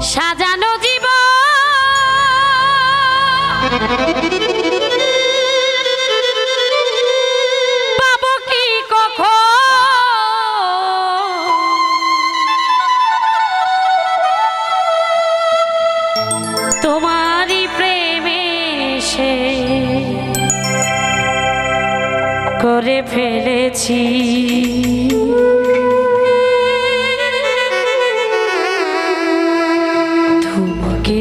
সাজানো জীব কখন? তোমারই প্রেমে সে করে ফেলেছি।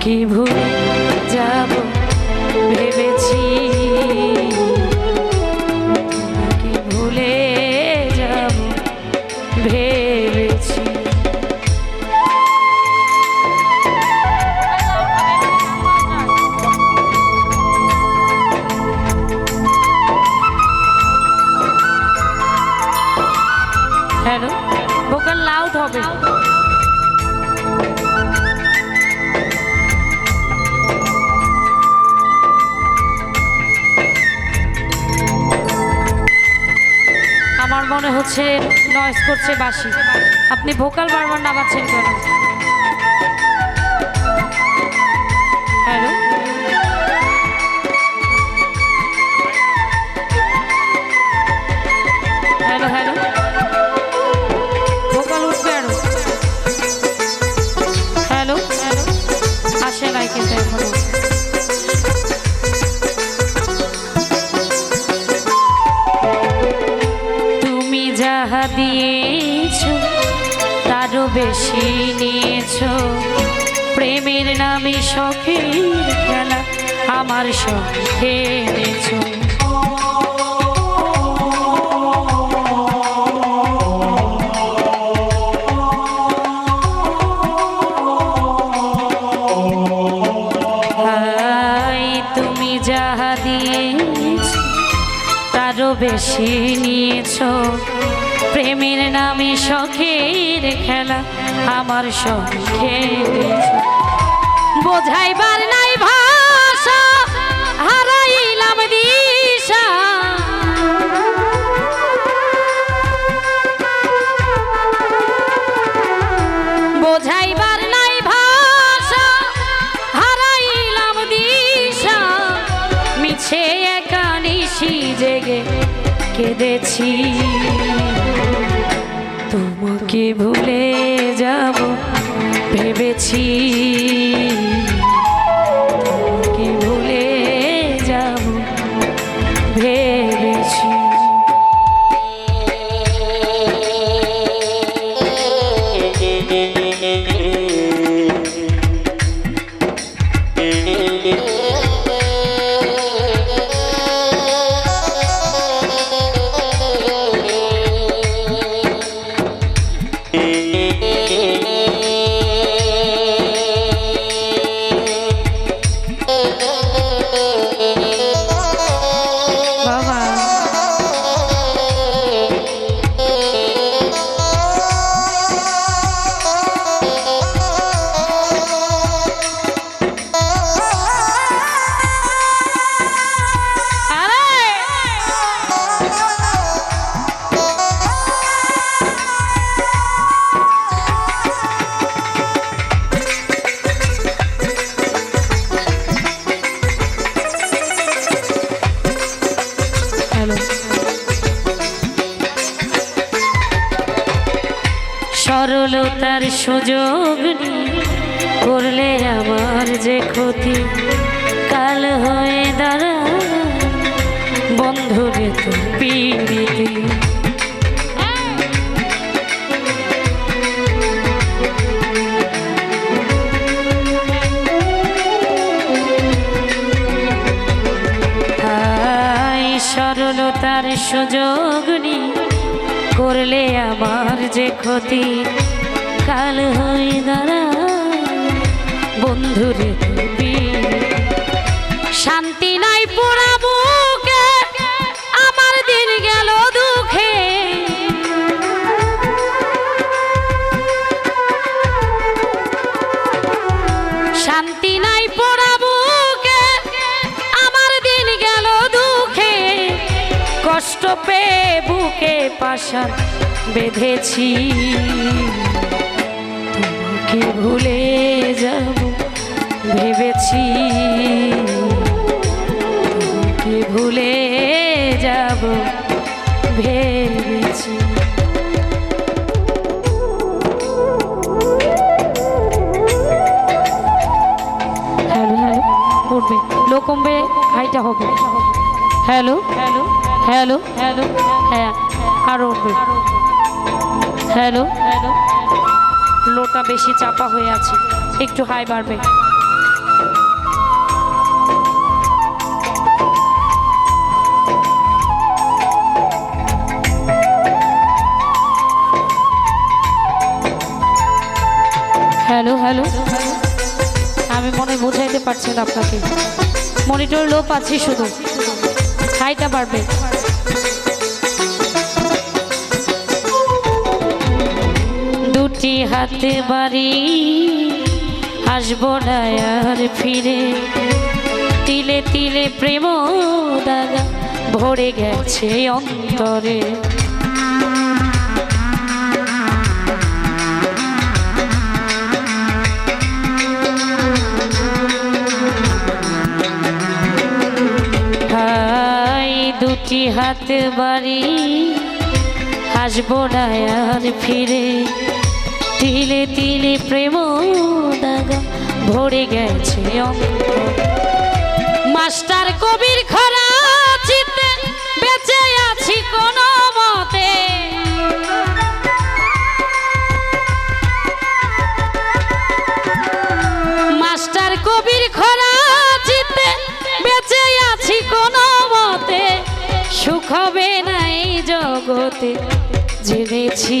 তোমাকে ভুলে যাব ভেবেছি? তোমাকে ভুলে যাব ভেবেছি? হ্যালো ভোকাল লাউড হবে। হচ্ছে নয়েস করছে বাসি আপনি ভোকাল বারবার নামাচ্ছেন কেন? তারও নিয়েছ। প্রেমের নামে শখের খেলা আমার হাই তুমি যাহা দিয়েছ তারও বেশি নিয়েছ। প্রেমের নামে শখের খেলা, আমার শখে বোঝাইবার নাই ভাষা, হারাইলাম দিশা। বোঝাইবার নাই ভাষা, হারাইলাম দিশা। মিছে একা নিশি জেগে কেঁদেছি। ভুলে যাব ভেবেছি সরলতার সুযোগ করলে আমার যে ক্ষতি কাল হয়ে দাঁড়া বন্ধুরে তো পিড়িতে। সরলতার সুযোগ করলে আমার যে ক্ষতি? কাল হয়ে দাঁড়া বন্ধুরে। কষ্ট পেয়ে বুকে পাশা বেঁধেছি। তোমাকে ভুলে যাব, ভেবেছি। তোমাকে ভুলে যাব, ভেবেছি। উঠবে। লো কমবে হাইটা হবে। হ্যালো? হ্যালো? হ্যালো? হ্যালো? হ্যাঁ আরও উঠবে। হ্যালো? হ্যালো? লোটা বেশি চাপা হয়ে আছে। একটু হাই বাড়বে। Hello hello? আমি মনে হয় বোঝাইতে পারছি না আপনাকে। মনিটর লোপ আছে শুধু। হাইটা বাড়বে। দুটি হাতে বাড়ি, আসব না আর ফিরে। তিলে তিলে প্রেম দাগা ভরে গেছে অন্তরে। দুটি হাত বাড়ি, আসব না আর ফিরে। তিলে তিলে প্রেম দাগা ভরে গেছে। মাস্টার কবির খরা চিতে বেঁচে আছি কোনো মতে। মাস্টার কবির খরা চিতে বেঁচে আছি কোনো মতে। সুখ হবে না এই জগতে, জেনেছি।